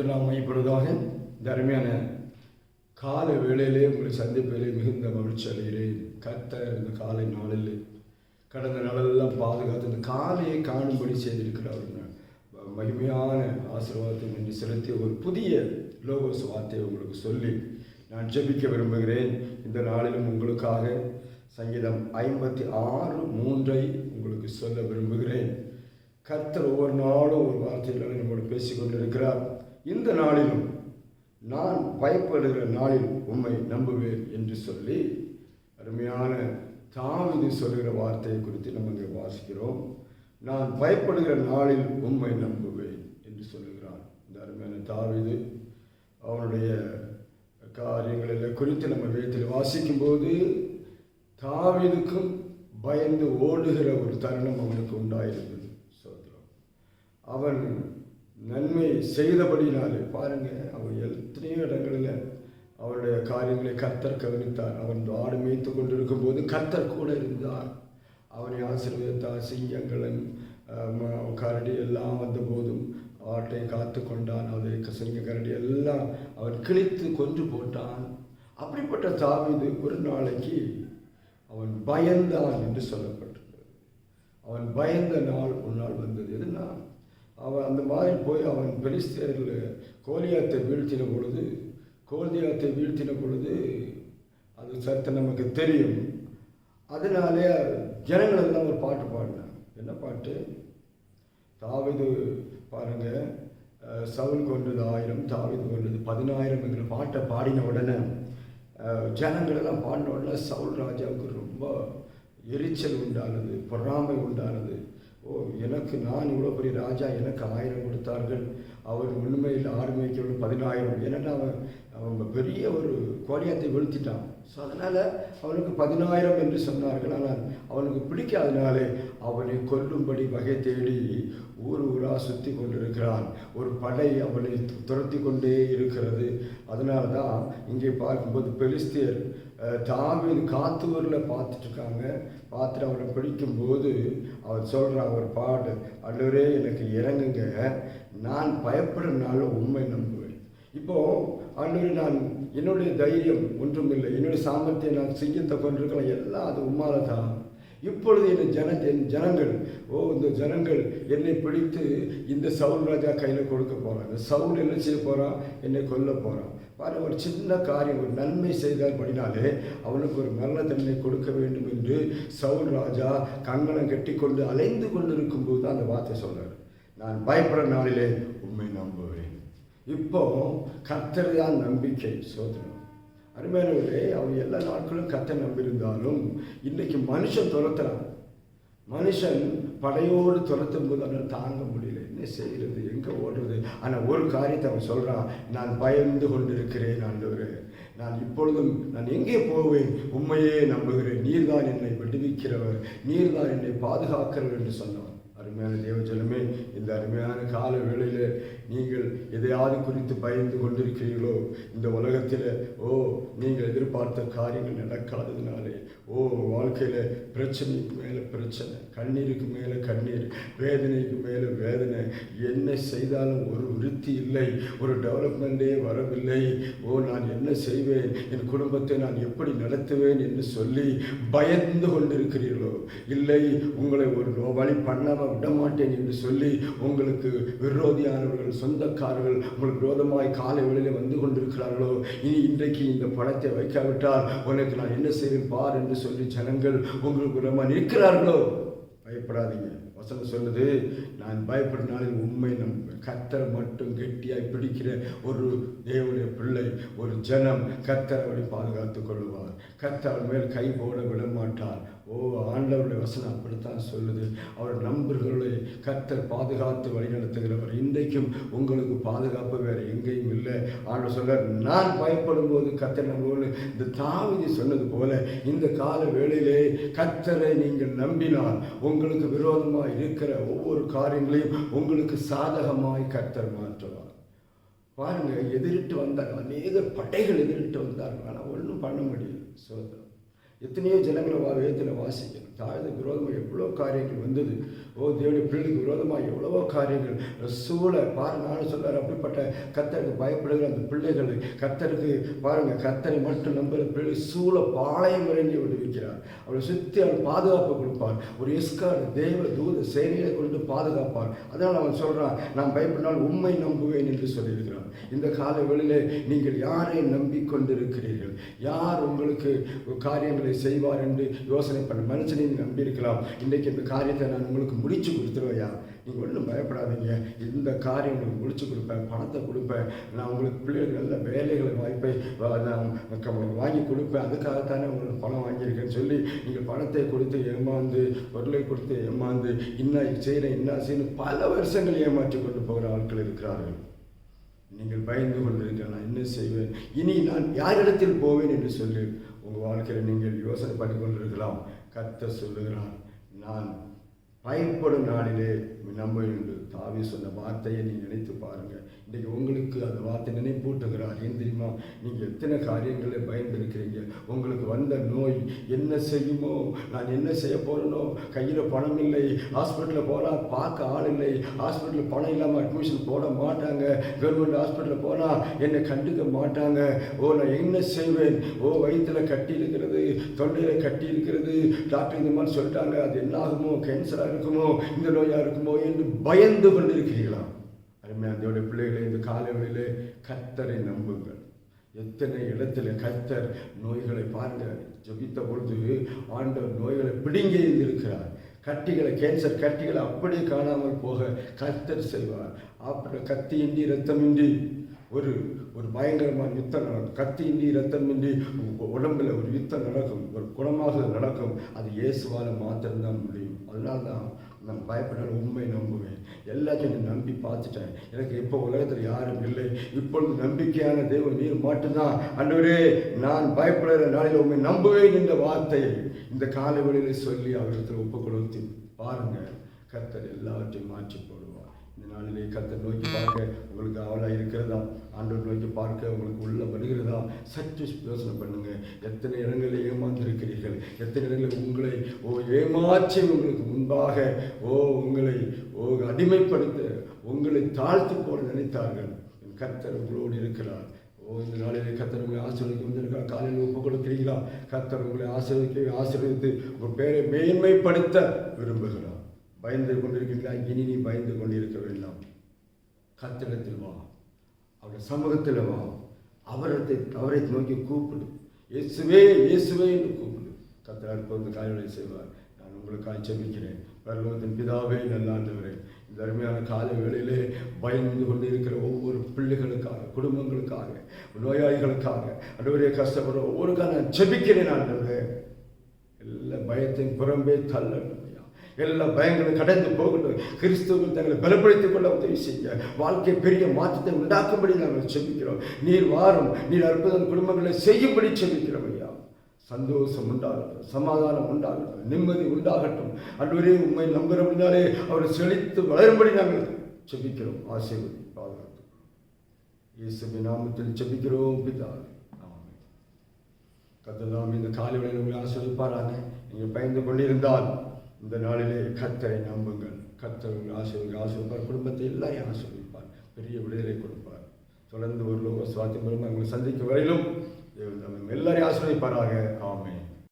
கத்தலாம் மையப்படுவதாக தருமையான கால வேளையிலே உங்களை சந்திப்பதிலே மிகுந்த மகிழ்ச்சி அடைகிறேன். கர்த்தர் இந்த காலை நாளில் கடந்த நாளெல்லாம் பாதுகாத்து இந்த காலையை காணும்படி செய்திருக்கிறார். மகிமையான ஆசீர்வாதத்தை நின்று செலுத்தி ஒரு புதிய லோகோஸ் வார்த்தையை உங்களுக்கு சொல்லி நான் ஜெபிக்க விரும்புகிறேன். இந்த நாளிலும் உங்களுக்காக சங்கீதம் ஐம்பத்தி ஆறு மூன்றை உங்களுக்கு சொல்ல விரும்புகிறேன். கர்த்தர் ஒவ்வொரு நாளும் ஒரு வார்த்தையில் நம்மோடு பேசிக்கொண்டிருக்கிறார். இந்த நாளிலும் நான் பயப்படுகிற நாளில் உம்மை நம்புவேன் என்று சொல்லி அருமையான தாவிது சொல்கிற வார்த்தையை குறித்து நம்ம இங்கே வாசிக்கிறோம். நான் பயப்படுகிற நாளில் உண்மை நம்புவேன் என்று சொல்லுகிறான். இந்த அருமையான தாவிது அவனுடைய காரியங்களில் குறித்து நம்ம வேதத்தில் வாசிக்கும்போது தாவிதுக்கும் பயந்து ஓடுகிற ஒரு தருணம் அவனுக்கு உண்டாயிருந்தது. சோதரம் அவன் நன்மை செய்தபடினாலே பாருங்க அவன் எத்தனையோ இடங்களில் அவருடைய காரியங்களை கர்த்தர் கவனித்தார். அவன் ஆடு மேய்த்து கொண்டிருக்கும் போது கர்த்தர் கூட இருந்தார். அவனை ஆசீர்வதித்தார். சிங்கங்களும் கரடி எல்லாம் வந்த போதும் ஆட்டை காத்து கொண்டான். அதை சிங்க கரடி எல்லாம் அவன் கிழித்து கொன்று போட்டான். அப்படிப்பட்ட தாவிது ஒரு நாளைக்கு அவன் பயந்தான் என்று சொல்லப்பட்டிருக்கிறது அவன் பயந்த நாள் ஒரு நாள் வந்தது. எதுனா அவன் அந்த மாதிரி போய் அவன் பெலிஸ்தேரில் கோலியாத்தை வீழ்த்தின பொழுது கோலியாத்தை வீழ்த்தின பொழுது அது சத்து நமக்கு தெரியும். அதனாலே ஜனங்கள் எல்லாம் ஒரு பாட்டு பாடினாங்க. என்ன பாட்டு? தாவிது பாருங்கள் சவுல் கொண்டது ஆயிரம் தாவிது கொண்டது பதினாயிரம் என்கிற பாட்டை பாடின உடனே ஜனங்களெல்லாம் பாடின உடனே சவுல் ராஜாவுக்கு ரொம்ப எரிச்சல் உண்டானது பொறாமை உண்டானது. ஓ எனக்கு நான் இவ்வளோ பெரிய ராஜா எனக்கு ஆயிரம் கொடுத்தார்கள். அவர் உண்மையில் ஆறுமைக்கு பதினாயிரம். ஏன்னா அவன் அவன் பெரிய ஒரு கோலியத்தை வீழ்த்திட்டான். ஸோ அதனால் அவனுக்கு பதினாயிரம் என்று சொன்னார்கள். ஆனால் அவனுக்கு பிடிக்காதனாலே அவனை கொல்லும்படி வகை தேடி ஊர் ஊராக சுற்றி கொண்டிருக்கிறான். ஒரு படை அவனை துரத்தி கொண்டே இருக்கிறது. அதனால தான் இங்கே பார்க்கும்போது பெலிஸ்தியர் தாவின் காத்தூரில் பார்த்துட்ருக்காங்க பார்த்துட்டு அவரை பிடிக்கும்போது அவர் சொல்கிறான் ஒரு பாடு அல்லவரே எனக்கு இறங்குங்க. நான் பயப்படுறதுனால உண்மை நம்புவேன். இப்போது ஆண்டவர் நான் என்னுடைய தைரியம் ஒன்றும் இல்லை என்னுடைய சாமர்த்தியம் நான் சிங்கத்தை கொண்டிருக்கலாம் எல்லாம் அது உம்மால தான் இப்பொழுது என் ஜன என் ஜனங்கள் ஓ இந்த ஜனங்கள் என்னை பிடித்து இந்த சவுல் ராஜா கையில் கொடுக்க போகிறாங்க சவுல் என்ன செய்ய போகிறான் என்னை கொல்ல போகிறான் பாரு ஒரு சின்ன காரியம் ஒரு நன்மை செய்தால் படினாலே அவனுக்கு ஒரு நல்ல தன்மை கொடுக்க வேண்டும் என்று சவுல் ராஜா கங்கணம் கட்டி கொண்டு அலைந்து கொண்டிருக்கும் போது தான் அந்த வார்த்தை சொல்கிறார் நான் பயப்படுற நாளிலே உண்மை நம்புவேன். இப்போ கத்தர் தான் நம்பிக்கை சோதனை. அருமையானவர்களே அவன் எல்லா நாட்களும் கத்தை நம்பியிருந்தாலும் இன்றைக்கி மனுஷன் துரத்துறான். மனுஷன் படையோடு துரத்தும் போது அவனால் தாங்க முடியல. என்ன செய்கிறது எங்கே ஓடுறது? ஆனால் ஒரு காரியத்தை அவன் சொல்கிறான் நான் பயந்து கொண்டிருக்கிறேன் ஆண்டவர். நான் இப்பொழுதும் நான் எங்கே போவேன்? உண்மையே நம்புகிறேன். நீர்தான் என்னை விடுவிக்கிறவர். நீர்தான் என்னை பாதுகாக்கிறவர் என்று சொன்னான். அருமையான தேவஜனமே இந்த அருமையான கால வேளையில் நீங்கள் எதையாவது குறித்து பயந்து கொண்டிருக்கிறீர்களோ இந்த உலகத்தில் ஓ நீங்கள் எதிர்பார்த்த காரியங்கள் நடக்காததுனாலே ஓ வாழ்க்கையில் பிரச்சனைக்கு மேலே பிரச்சனை கண்ணீருக்கு மேலே கண்ணீர் வேதனைக்கு மேலே வேதனை என்ன செய்தாலும் ஒரு விருத்தி இல்லை ஒரு டெவலப்மெண்ட்டே வரவில்லை. ஓ நான் என்ன செய்வேன்? என் குடும்பத்தை நான் எப்படி நடத்துவேன் என்று சொல்லி பயந்து கொண்டிருக்கிறீர்களோ இல்லை உங்களை ஒரு வழி பண்ணாமல் விட என்று சொல்லி உங்களுக்கு விரோதியானவர்கள் சொந்தக்காரர்கள் உங்களுக்கு விரோதமாய் காலை வெளியில் வந்து கொண்டிருக்கிறார்களோ இனி இன்றைக்கு இந்த பணத்தை வைக்காவிட்டால் உனக்கு நான் என்ன செய்வேன்? பார் என்று சொல்லி ஜனங்கள் உங்களுக்கு விரோதமாக நிற்கிறார்களோ? பயப்படாதீங்க. வசனம் சொல்லுது நான் பயப்படினாலும் உண்மை நம் கத்தரை மட்டும் கெட்டியாய் பிடிக்கிற ஒரு தேவனுடைய பிள்ளை ஒரு ஜனம் கத்தரை அவரை பாதுகாத்துக் கொள்வார். கத்தர் மேல் கை போட விட மாட்டார் ஓ ஆண்டவருடைய வசனம் அப்படித்தான் சொல்லுது. அவர் நம்பர்களை கத்தர் பாதுகாத்து வழிநடத்துகிறவர் இன்றைக்கும் உங்களுக்கு பாதுகாப்பு வேறு எங்கேயும் இல்லை. ஆண்டவர் சொல்ல நான் பயப்படும் போது கத்தர் நம்மளோடு இந்த தாவிதி சொன்னது போல இந்த கால வேளையிலே கத்தரை நீங்கள் நம்பினால் உங்களுக்கு விரோதமாக இருக்கிற ஒவ்வொரு காரியங்களையும் உங்களுக்கு சாதகமாய் கர்த்தர் மாற்றுவார். பாருங்க எதிரிட்டு வந்தாங்க அநேக படைகள் எதிரிட்டு வந்தார்கள். ஆனால் ஒன்றும் பண்ண முடியல. சோதனை. எத்தனையோ ஜனங்களை வா வேதத்தில் வாசிக்கணும் தாழ்ந்த விரோதமாக எவ்வளோ காரியங்கள் வந்தது? ஓ தேவடைய பிள்ளைக்கு விரோதமாக எவ்வளவோ காரியங்கள். சூழ பாரு நானும் சொல்கிறார் அப்படிப்பட்ட கத்தருக்கு பயப்படுகிற அந்த பிள்ளைகள் கத்தருக்கு பாருங்கள் கத்தரை மட்டும் நம்புகிற பிள்ளை சூழ பாளையம் இறங்கி விடுவிக்கிறார். அவளை சுற்றி அவள் பாதுகாப்பு கொடுப்பார் ஒரு எஸ்கார் தேவ தூத சேனையை கொண்டு பாதுகாப்பார். அதனால் அவன் சொல்றான் நான் பயப்படினால் உண்மை நம்புவேன் என்று சொல்லியிருக்கிறான். இந்த கால வேளையிலே நீங்கள் யாரை நம்பிக்கொண்டிருக்கிறீர்கள்? யார் உங்களுக்கு காரியங்களை செய்வார் என்று யோசனை பண்ண மனுஷனை நீங்கள் நம்பியிருக்கலாம். இன்றைக்கு இந்த காரியத்தை நான் உங்களுக்கு முடிச்சு கொடுத்துருவையா? நீங்கள் ஒன்றும் பயப்படாதீங்க. இந்த காரியம் உங்களுக்கு முடிச்சு கொடுப்பேன். பணத்தை கொடுப்பேன். நான் உங்களுக்கு பிள்ளைகளுக்கு நல்ல வேலைகள் வாய்ப்பை நான் வாங்கி கொடுப்பேன். அதுக்காகத்தானே உங்களுக்கு பணம் வாங்கியிருக்கேன்னு சொல்லி நீங்கள் பணத்தை கொடுத்து ஏமாந்து பொருளை கொடுத்து ஏமாந்து இன்னும் செய்கிறேன் என்ன செய்யணும் பல வருஷங்கள் ஏமாற்றி கொண்டு போகிற ஆட்கள் இருக்கிறார்கள். நீங்கள் பயந்து கொண்டிருக்க நான் என்ன செய்வேன்? இனி நான் யாரிடத்தில் போவேன் என்று சொல்லி. உங்கள் வாழ்க்கையில் நீங்கள் யோசனை பண்ணி கொண்டிருக்கலாம். கர்த்தர் சொல்லுகிறான் நான் பயப்படும் நாளிலே நம்ப என்று தாவி சொன்ன வார்த்தையை நீ நினைத்து பாருங்கள். இன்றைக்கு உங்களுக்கு அந்த வார்த்தை நினைப்பூட்டுகிறார். ஏன் தெரியுமா? நீங்கள் எத்தனை காரியங்களை பயந்துருக்கிறீங்க உங்களுக்கு வந்த நோய் என்ன செய்யுமோ? நான் என்ன செய்ய போறேனோ? கையில் பணம் இல்லை ஹாஸ்பிட்டலில் போனால் பார்க்க ஆள் இல்லை ஹாஸ்பிட்டலில் பணம் இல்லாமல் அட்மிஷன் போட மாட்டாங்க. கவர்மெண்ட் ஹாஸ்பிட்டலில் போனால் என்னை கண்டுக்க மாட்டாங்க. ஓ நான் என்ன செய்வேன்? ஓ வயிற்றுல கட்டி இருக்கிறது தொண்டையில் கட்டி இருக்கிறது டாக்டர் இந்த மாதிரி சொல்லிட்டாங்க அது என்ன ஆகுமோ கேன்சராக இருக்குமோ? இந்த நோயாக இருக்குமோ? என்று பயந்து கொண்டிருக்கிறீர்களா? அருமையாக அதோடைய பிள்ளைகளை இந்த காலைகளிலே கத்தரை நம்புங்கள். எத்தனை இடத்துல கத்தர் நோய்களை பாருங்க ஜபித்த பொழுது ஆண்டவர் நோய்களை பிடுங்கி இருக்கிறார் கட்டிகளை கேன்சர் கட்டிகளை அப்படியே காணாமல் போக கத்தர் செய்வார். அப்படி கத்தியின்றி ரத்தமின்றி ஒரு ஒரு பயங்கரமான யுத்தம் நடக்கும். கத்தியின்றி ரத்தமின்றி உங்க உடம்புல ஒரு யுத்தம் நடக்கும். ஒரு குணமாக நடக்கும். அது இயேசுவால் மாத்திரம்தான் முடியும். அதனால தான் நான் பயப்படாத உண்மை நம்புவேன். எல்லாத்தையும் நான் நம்பி பார்த்துட்டேன். எனக்கு இப்போ உலகத்தில் யாரும் இல்லை. இப்பொழுது நம்பிக்கையான தேவன் நீர் மட்டும்தான் அன்றுவரே நான் பயப்படுகிற நாளில் உண்மை நம்புவேன் என்ற வார்த்தையை இந்த காலை வழியில் சொல்லி அவரிடத்தில் ஒப்பு கொடுத்து பாருங்கள் கர்த்தர் எல்லாவற்றையும் மாற்றி நாளிலே கர்த்தர் நோக்கி பார்க்க உங்களுக்கு அவளாக இருக்கிறதா? ஆண்டவர் நோக்கி பார்க்க உங்களுக்கு உள்ள வருகிறதா? சற்று யோசனை பண்ணுங்க. எத்தனை இடங்களில் ஏமாந்திருக்கிறீர்கள்? எத்தனை இடங்களில் உங்களை ஓ ஏமாற்றி உங்களுக்கு முன்பாக ஓ உங்களை ஓ அடிமைப்படுத்த உங்களை தாழ்த்தி போட நினைத்தார்கள். என் கர்த்தர் உங்களோடு இருக்கிறார். ஓ இந்த நாளிலே கத்தர் உங்களை ஆசீர்வதிக்க வந்திருக்கா காலையில் ஒப்பு கொடுக்கிறீங்களா கத்தர் உங்களை ஆசீர்வதிக்க ஆசீர்வதித்து உங்கள் பேரை மேன்மைப்படுத்த விரும்புகிறார். பயந்து கொண்டிருக்கிறீங்களா இனி நீ பயந்து கொண்டிருக்க வேண்டாம். கத்திடத்தில் வா. அவருடைய சமூகத்தில் வா. அவரத்தை அவரை நோக்கி கூப்பிடு. இயேசுவே இயேசுவே என்று கூப்பிடு. கர்த்தர் அற்புதத்தை காரியங்களை செய்வார். நான் உங்களுக்காக செபிக்கிறேன் பரலோகத்தின் பிதாவே நல்ல இந்த அருமையான கால வேளையிலே பயந்து கொண்டு இருக்கிற ஒவ்வொரு பிள்ளைகளுக்காக குடும்பங்களுக்காக நோயாளிகளுக்காக அன்றுவரே கஷ்டப்படுற ஒவ்வொருக்காக நான் செபிக்கிறேன் ஆண்டவரே. எல்லா பயத்தையும் புறம்பே தள்ளணும். எல்லா பயங்களும் கடந்து போகட்டும் கிறிஸ்துவில் தங்களை பலப்படுத்திக் கொள்ள உதவி செய்ய வாழ்க்கை பெரிய மாற்றத்தை உண்டாக்கும்படி நாங்கள் செபிக்கிறோம். நீர் வாரும் நீர் அற்புதம் குடும்பங்களை செய்யும்படி செபிக்கிறோம் ஐயா. சந்தோஷம் உண்டாகட்டும் சமாதானம் உண்டாகட்டும் நிம்மதி உண்டாகட்டும். அன்றுவரே உண்மை நம்புகிறபடினாலே அவர் செழித்து வளரும்படி நாங்கள் செபிக்கிறோம். ஆசைவதி பாதுகாத்து இயேசுவின் நாமத்தில் செபிக்கிறோம் பிதாவே. ஆமென். இந்த காலை வேளையில் உங்களை ஆசிர்வதிப்பாராக. நீங்கள் பயந்து கொண்டிருந்தால் இந்த நாளிலே கத்தரை நம்புங்கள். கத்தர் உங்களை ஆசிரியப்பார் குடும்பத்தை எல்லாரையும் ஆசிரியப்பார் பெரிய விடுதலை கொடுப்பார். தொடர்ந்து ஒரு லோக சுவாத்தியம் உங்களை சந்திக்கும் வரையிலும் எல்லாரையும் ஆசிரியப்பாராக ஆமென்.